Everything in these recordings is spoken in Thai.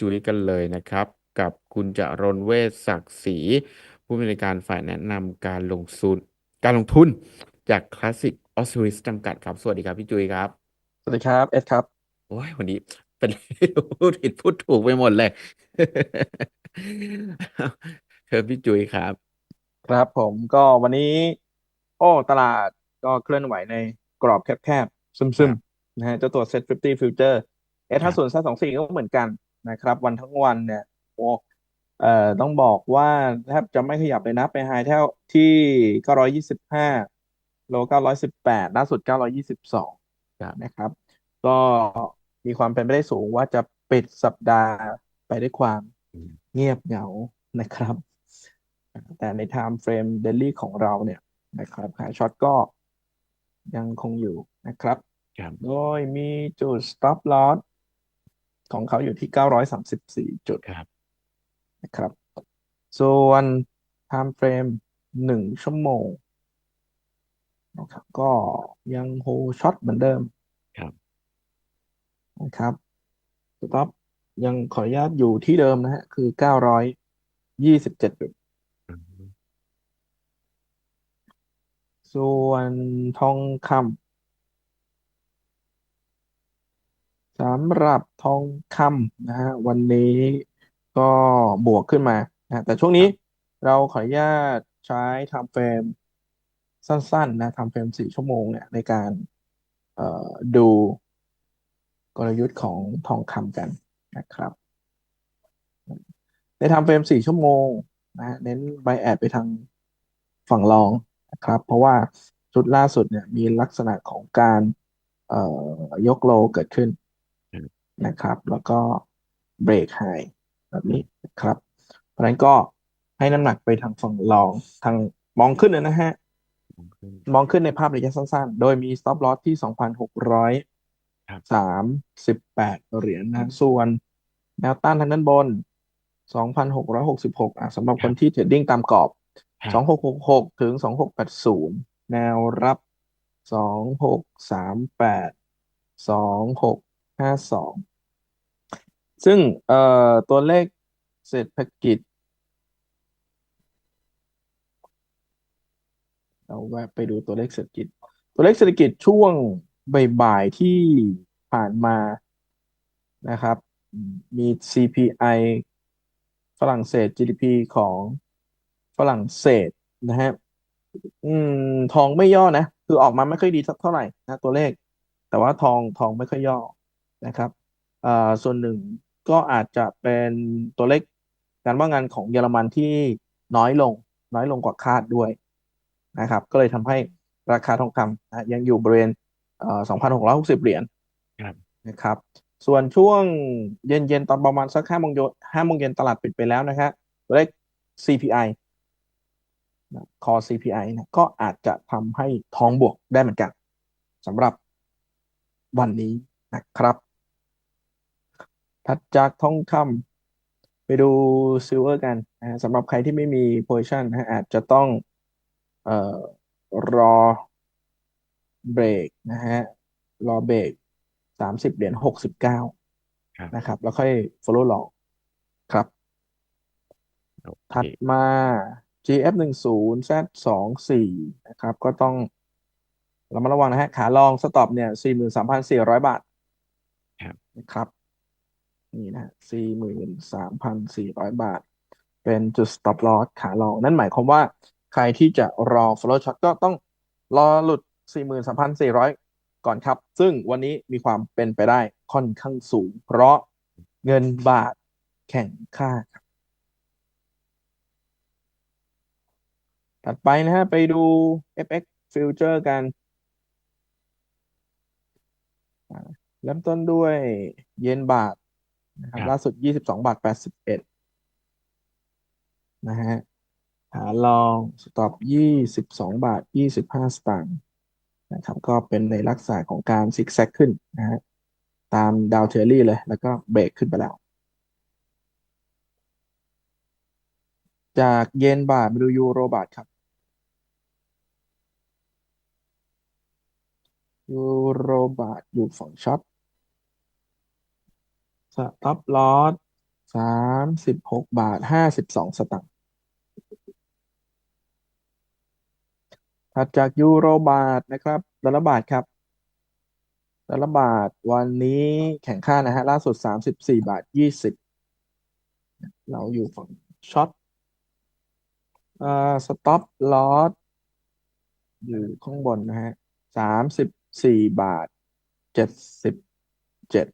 จุ้ยกันเลยนะครับ กับคุณจรณเวชศักดิ์ศรีผู้อำนวยการฝ่ายแนะนำการลงทุนการลงทุนจากคลาสสิกออส r ริสจำกัดครับ สวัสดีครับพี่จุ้ยครับ สวัสดีครับ เอ็ดครับ โอ้ยวันนี้เป็นพูดผิดพูดถูกไปหมดเลยเชิญพี่จุ้ยครับ ครับผมก็วันนี้ โอ้ตลาดก็เคลื่อนไหวในกรอบแคบๆ ซึครัมบๆนะฮะเจ้าตัว Set 50 Future เอครัถ้าบส่วนซัสองสี่ก็เหมือนกัน นะครับ วันทั้งวันเนี่ยโอ้เอ่อต้องบอกว่าแทบจะไม่ขยับเลยนะ ไปไฮเท่าที่925โล918ล่าสุด922ครับนะครับ ก็มีความเป็นไปได้สูงว่าจะปิดสัปดาห์ไปด้วยความอืมเงียบเหงานะครับ แต่ใน time frame daily ของเราเนี่ยนะครับขาช็อตก็ยังคงอยู่นะครับครับโดยมีจุด stop loss ของเขาอยู่ที่ 934 จุดครับนะครับ ส่วน time frame หนึ่งชั่วโมงนะครับก็ยังโฮช็อตเหมือนเดิมครับนะครับ stop ยังขออนุญาตอยู่ที่เดิมนะฮะ คือ 927 จุดอืมส่วนทองคำ สำหรับทองคำนะฮะวันนี้ก็บวกขึ้นมานะแต่ช่วงนี้เราขออนุญาตใช้ time frame สั้นๆนะ time frame สี่ชั่วโมงเนี่ยในการดูกลยุทธ์ของทองคำกันนะครับใน time frame สี่ชั่วโมงนะเน้น buy add ไปทางฝั่งรองนะครับ เพราะว่าชุดล่าสุดเนี่ยมีลักษณะของการยกโลเกิดขึ้น นะครับ แล้วก็เบรกไฮแบบนี้นะครับ เพราะฉะนั้นก็ให้น้ำหนักไปทางฝั่งรองทางมองขึ้นนะฮะมองขึ้นมองขึ้นในภาพระยะสั้นๆ โดยมี stop loss ที่ครับ2,638 เหรียญนะส่วนแนวต้านทางด้านบน 2,666อะสำหรับคครับนที่เทรดดิ้งตามกรอบครับ2666 ถึง 2680 แนวรับ 2638 2652 ซึ่งเอ่อตัวเลขเศรษฐกิจ เราแวะไปดูตัวเลขเศรษฐกิจ ตัวเลขเศรษฐกิจช่วงบ่ายๆที่ผ่านมานะครับมมี CPI ฝรั่งเศส GDP ของฝรั่งเศสนะฮะอืม ทองไม่ย่อนะ คือออกมาไม่ค่อยดีสักเท่าไหร่นะตัวเลข แต่ว่าทองทองไม่ค่อยย่อนะครับอ่าส่วนหนึ่ง ก็อาจจะเป็นตัวเลขการว่างงานของเยอรมันที่น้อยลง น้อยลงกว่าคาดด้วยนะครับ ก็เลยทำให้ราคาทองคำนะยังอยู่บริเวณเอ่อ2,660 เหรียญครับนะครับ ส่วนช่วงเย็นๆ ตอนประมาณสัก5โมงเย็น5โมงเย็นตลาดปิดไปแล้วนะครับตัวเลข CPI นะ Core CPI นะก็อาจจะทำให้ทองบวกได้เหมือนกันสำหรับวันนี้นะครับ ถัดจากทองคำไปดูซิลเวอร์กันนะฮะสำหรับใครที่ไม่มี position นะฮะอาจจะต้องเอ่อรอเบรกนะฮะรอเบรกสามสิบเหรียญหกสิบเก้าครับนะครับ แล้วค่อย follow ลองครับโอเคถัดมา GF หนึ่งศูนย์ Z สองสี่นะครับ ก็ต้องระมัดระวังนะฮะ ขาลองสต็อปเนี่ยสี่หมื่นสามพันสี่ร้อยบาทครับนะครับ นี่นะสี่หมื่นสามพันสี่ร้อยบาท เป็นจุด stop loss ขาลอง นั่นหมายความว่าใครที่จะรอ follow shot ก็ต้องรอหลุด 43,400 ก่อนครับ ซึ่งวันนี้มีความเป็นไปได้ค่อนข้างสูง เพราะเงินบาทแข่งค่าครับ ถัดไปนะฮะ ไปดู FX future กัน เริ่มต้นด้วยเยนบาท นะครับครับล่าสุด22บาท81นะฮะขาลองสต็อปยี่สิบสองบาทยี่สิบห้าสตางค์นะครับก็เป็นในลักษณะของการซิกแซกขึ้นนะฮะตามดาวเทอรี่เลย แล้วก็เบรกขึ้นไปแล้ว จากเยนบาทมาดูยูโรบาทครับยูโรบาทอยู่ฝั่งช็อต สต็อปลอสสามสิบหกบาทห้าสิบสองสตางค์ถัดจากยูโรบาทนะครับดอลลาร์บาทครับดอลลาร์บาทวันนี้แข่งค่านะฮะล่าสุดสามสิบสี่บาทยี่สิบเราอยู่ฝั่งช็อตอ่าสต็อปลอสอยู่ข้างบนนะฮะสามสิบสี่บาทเจ็ดสิบเจ็ด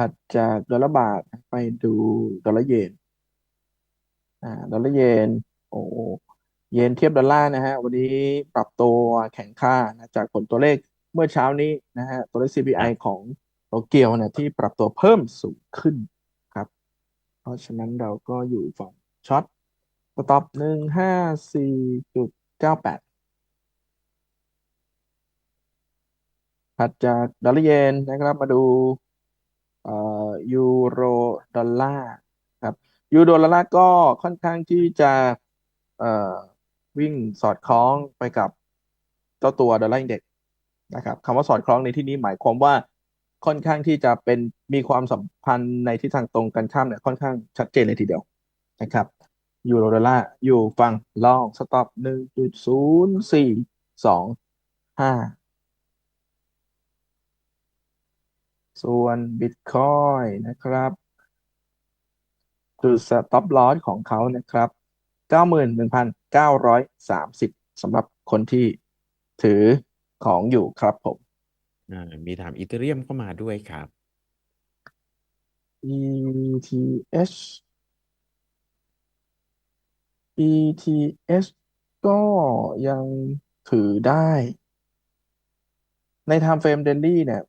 ถัดจากดอลลาร์บาทไปดูดอลลาร์เยนอ่าดอลลาร์เยนโอ้เยนเทียบดอลลาร์นะฮะวันนี้ปรับตัวแข็งค่านะจากผลตัวเลขเมื่อเช้านี้นะฮะตัวเลข CPI ของโตเกียวเนี่ยที่ปรับตัวเพิ่มสูงขึ้นครับ เพราะฉะนั้นเราก็อยู่ฝั่งช็อตสต็อปหนึ่งห้าสี่จุดเก้าแปดถัดจากดอลลาร์เยนนะครับมาดู ยูโรดอลลาร์ครับยูโรดอลลาร์ก็ค่อนข้างที่จะเอ่อวิ่งสอดคล้องไปกับเจ้าตัวดอลลาร์อินเด็กซ์นะครับคำว่าสอดคล้องในที่นี้หมายความว่าค่อนข้างที่จะเป็นมีความสัมพันธ์ในทิศทางตรงกันข้ามเนี่ยค่อนข้างชัดเจนเลยทีเดียวนะครับยูโรดอลลาร์อยู่ฝั่งลองสต็อปหนึ่งจุดศูนย์สี่สองห้า ส่วนบิตคอยนะครับจุด stop loss ของเขานะครับเก้าหมื่นหนึ่งพันเก้าร้อยสามสิบสำหรับคนที่ถือของอยู่ครับผมอ่ามีถามอีเธเรียมเข้ามาด้วยครับ ETH ETH ก็ยังถือได้ ใน time frame daily เนี่ย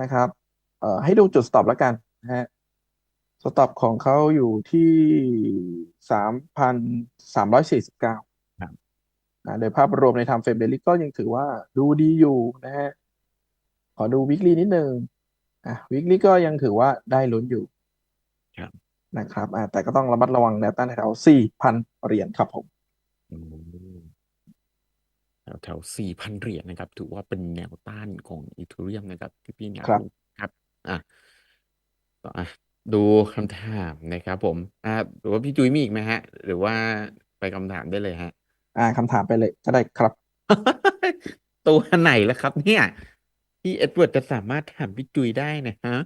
นะครับ เอ่อให้ดูจุด stop แล้วกันนะฮะ stop ของเขาอยู่ที่สามพันสามร้อยสี่สิบเก้าครับนะโดยภาพรวมใน time frame daily ก็ยังถือว่าดูดีอยู่นะฮะ ขอดู weekly นิดนึงอะ weekly ก็ยังถือว่าได้ลุ้นอยู่ครับนะครับอะแต่ก็ต้องระมัดระวังแนวต้านแถวสี่พันเหรียญครับผมอืมแถวแถวสี่พันเหรียญนะครับ ถือว่าเป็นแนวต้านของอีเธเรียมนะครับที่พี่อย อะต่ออะดูคำถามนะครับผมอ่าหรือว่าพี่จุ้ยมีอีกไหมฮะ หรือว่าไปคำถามได้เลยฮะ อ่าคำถามไปเลยก็ได้ครับ ตัวไหนล่ะครับ เนี่ยพี่เอ็ดเวิร์ดจะสามารถถามพี่จุ้ยได้นะฮะ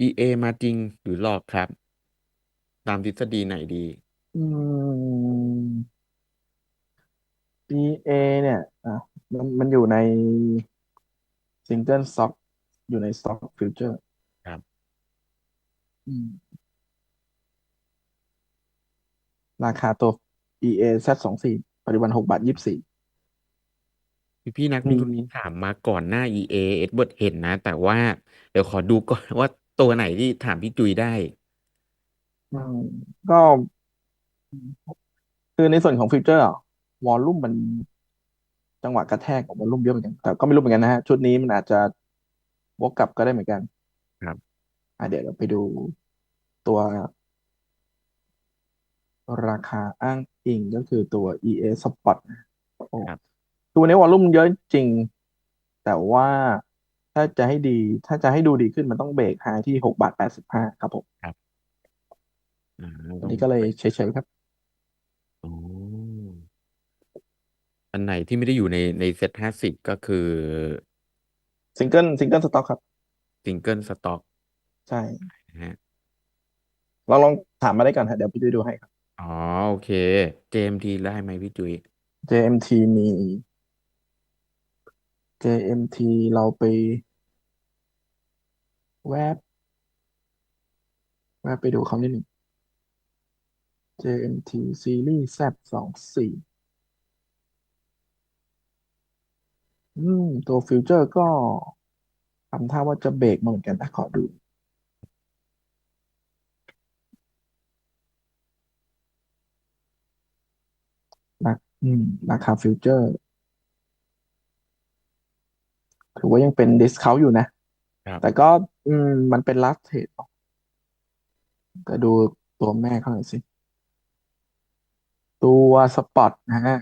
EA มาจริงหรือหลอกครับ ตามทฤษฎีไหนดี อืม EA เนี่ย อะมันมันอยู่ ใน Single Stock อยู่ใน Stock Future ครับ อืม ราคาตัว EA Z สองสี่ปัจจุบันหกบาทยี่สิบสี่พี่พี่นักลมีงทุนที่ถามมาก่อนหน้า EA เอ็ดเวิร์ดเห็นนะ แต่ว่า เดี๋ยวขอดูก่อนว่าตัวไหนที่ถามพี่จุ้ยได้อืมก็ คือในส่วนของฟิวเจอร์วอลลุ่มมัน จังหวะกระแทกของวอลลุ่มเยอะเหมือนกันแต่ก็ไม่รู้เหมือนกันนะฮะชุดนี้มันอาจจะวกกลับก็ได้เหมือนกัน ครับอะเดี๋ยวเราไปดูตัว ราคาอ้างอิงก็คือตัว EA Spot นะโอ้ครับคือวันนี้วอลลุ่มเยอะจริง แต่ว่าถ้าจะให้ดี ถ้าจะให้ดูดีขึ้นมันต้องเบรกไฮที่หกบาทแปดสิบห้าครับผมครับอ่าอันต้องนี้ก็เลยเฉยๆครับ อ๋อ อันไหนที่ไม่ได้อยู่ในในเซ็ตห้าสิบก็คือซิงเกิลซิงเกิลสต็อกครับซิงเกิลสต็อกใช่นะฮะเราลองถามมาได้ก่อนฮะเดี๋ยวพี่ดูดูให้ครับ อ๋อ โอเค JMT ได้ไหมพี่จุ้ย JMT มี JMT เราไป แวบแวบไปดูเขานิดหนึ่ง JMT ซีรีส์ Z สองสี่ อืม ตัวฟิวเจอร์ก็ทำท่าว่าจะเบรกมาเหมือนกันนะขอดูนะอืม ราคาฟิวเจอร์ถือว่ายังเป็นดิสคาวอยู่นะ ครับแต่ก็ อืม มันเป็นลัสเทรดก็ดูตัวแม่เขาหน่อยสิ ตัวสปอตนะฮะ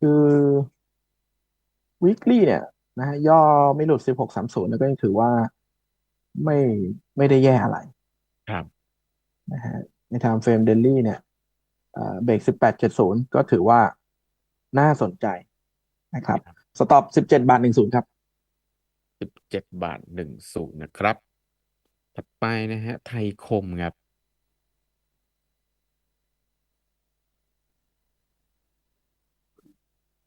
คือ weekly เนี่ยนะฮะย่อไม่หลุด1630แล้วก็ยังถือว่าไม่ไม่ได้แย่อะไร ครับนะฮะใน time frame daily เนี่ยเอ่อเบรก1870ก็ถือว่าน่าสนใจนะครับสต็อป17บาท10ครับสิบเจ็ดบาทหนึ่งศูนย์นะครับ ถัดไปนะฮะ ไทยคมครับ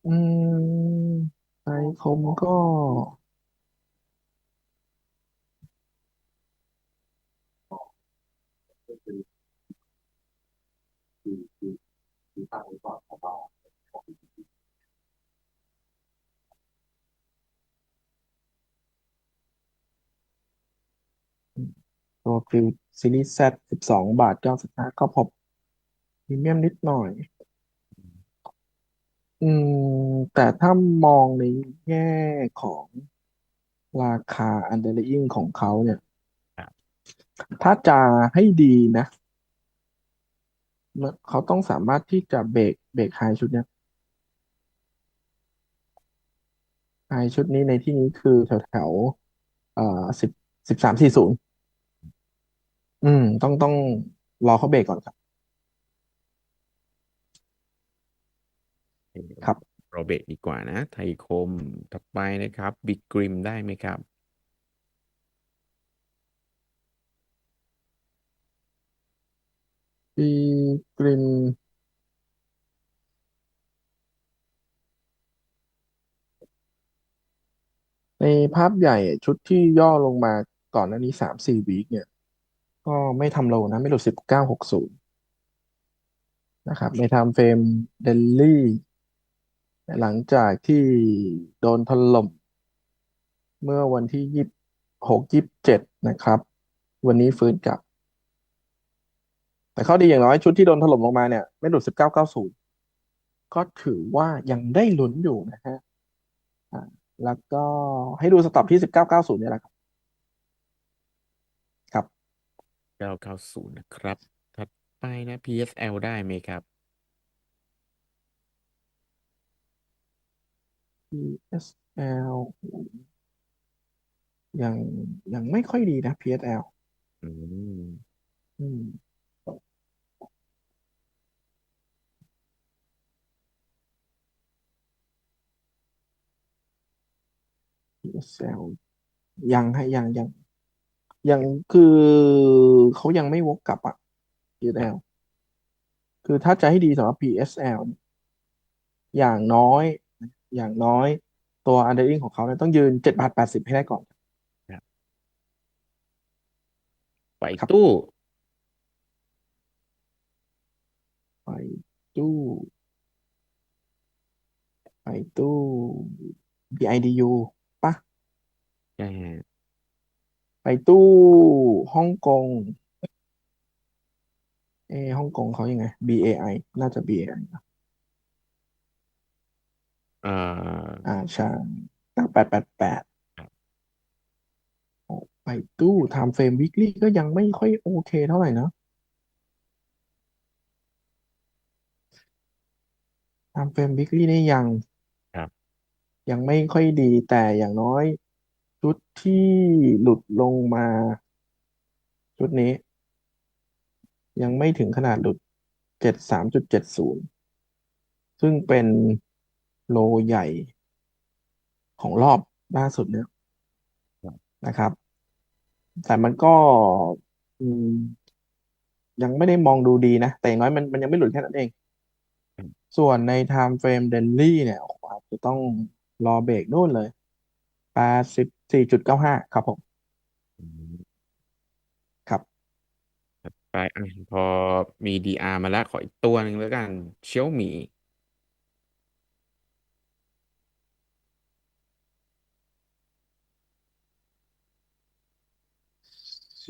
อืมไทยคมก็ตัวฟิลซีรีส์แซดสิบสองบาทเก้าสิบห้าก็พอพรีเมียมนิดหน่อย อืม แต่ถ้ามองในแง่ของราคา underlying ของเขาเนี่ย ครับถ้าจะให้ดีนะมันเขาต้องสามารถที่จะเบรกเบรกไฮชุดเนี้ยไฮชุดนี้ในที่นี้คือแถวแถวเอ่อสิบสิบสามสี่ศูนย์อืม ต้องต้องรอเขาเบรกก่อนครับ ครับโรเบตดีกว่านะ ไทยคมถัดไปนะครับ บิ๊กกริมได้ไหมครับปีกริมในภาพใหญ่ชุดที่ย่อลงมาก่อนหน้านี้สามสี่วีคเนี่ย ก็ไม่ทำโลนะ ไม่หลุดสิบเก้าหกศูนย์นะครับ ในไทม์เฟรมเดลลี่ หลังจากที่โดนถล่มเมื่อวันที่ยี่หกยี่เจ็ดนะครับ วันนี้ฟื้นกลับ แต่ข้อดีอย่างน้อยชุดที่โดนถล่มลงมาเนี่ย ไม่หลุดสิบเก้าเก้าศูนย์ก็ถือว่ายังได้ลุ้นอยู่นะฮะแล้วก็ให้ดูสต็อปที่สิบเก้าเก้าศูนย์เนี่ยแหละครับครับเก้าเก้าศูนย์นะครับ ถัดไปนะ PSL ได้ไหมครับ PSL ยังยังไม่ค่อยดีนะ PSL อืมอืม PSL ยังให้ยังยังยังคือเขายังไม่วกกลับอะ PSL คือถ้าจะให้ดีสำหรับ PSL เนี่ยอย่างน้อย อย่างน้อยตัว underlying ของเขาเนี่ยต้องยืนเจ็ดบาทแปดสิบให้ได้ก่อนไปครับตู้ไปตู้ไปตู้ BIDU ปะใช่ฮะไปตู้ฮ่องกงเออฮ่องกงเขายังไง BAI น่าจะ BAI นะ อ่าอ่าใช่เก้าแปดแปดแปดครับไปตู้ time frame weekly ก็ยังไม่ค่อยโอเคเท่าไหร่นะ time frame weekly นี่ยังครับ ยังไม่ค่อยดีแต่อย่างน้อยชุดที่หลุดลงมา ชุดนี้ ยังไม่ถึงขนาดหลุดเจ็ดสามจุดเจ็ดศูนย์ซึ่งเป็น โลใหญ่ของรอบล่าสุดเนี่ยนะครับ แต่มันก็ยังไม่ได้มองดูดีนะ แต่อย่างน้อยมันมันยังไม่หลุดแค่นั้นเอง ส่วนใน time frame daily เนี่ยอาจจะต้องรอเบรกนู่นเลยแปดสิบสี่จุดเก้าห้าครับผมครับไปพอมี DR มาแล้วขออีกตัวหนึ่งแล้วกันเชียวหมี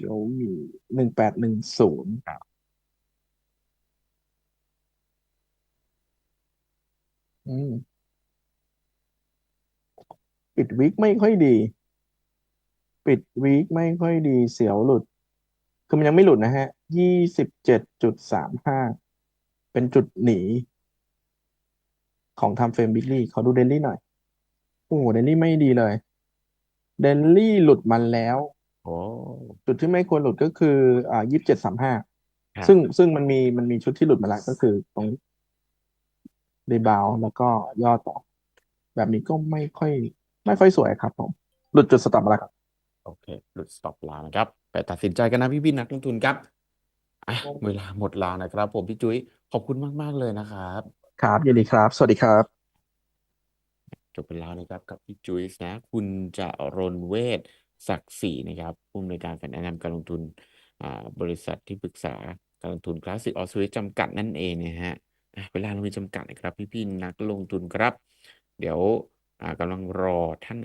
เชียวมีหนึ่งแปดหนึ่งศูนย์ครับอืมปิดวีคไม่ค่อยดี ปิดวีคไม่ค่อยดีเสียวหลุด คือมันยังไม่หลุดนะฮะยี่สิบเจ็ดจุดสามห้าเป็นจุดหนี ของทำเฟรมบิกลี่ขอดูเดลี่หน่อย โอ้โหเดลี่ไม่ดีเลย เดลี่หลุดมันแล้ว โอ้จุดที่ไม่ควรหลุดก็คือ อ่ายี่สิบเจ็ดสามห้าครับซึ่งซึ่งมันมีมันมีชุดที่หลุดมาแล้วก็คือตรงรีบาวแล้วก็ย่อต่อ แบบนี้ก็ไม่ค่อย ไม่ค่อยสวยครับผม หลุดจุดสต็อปมาแล้วครับ โอเค หลุดสต็อปลานะครับ ไปตัดสินใจกันนะพี่พี่ๆนักลงทุนครับอะเวลาหมดลานะครับ ผมพี่จุ้ยขอบคุณมากๆเลยนะครับ ครับยินดีครับ สวัสดีครับ จบไปแล้วนะครับกับพี่จุ้ยนะ คุณจรณเวช ศักดิ์ศรีนะครับผู้อำนวยการฝ่ายแนะนำการลงทุนบริษัทที่ปรึกษาการลงทุนคลาสสิกออสเวจำกัดนั่นเองนะฮะเวลาเรามีจำกัดนะครับ พี่ๆนักลงทุนครับ เดี๋ยวกำลังรอท่าน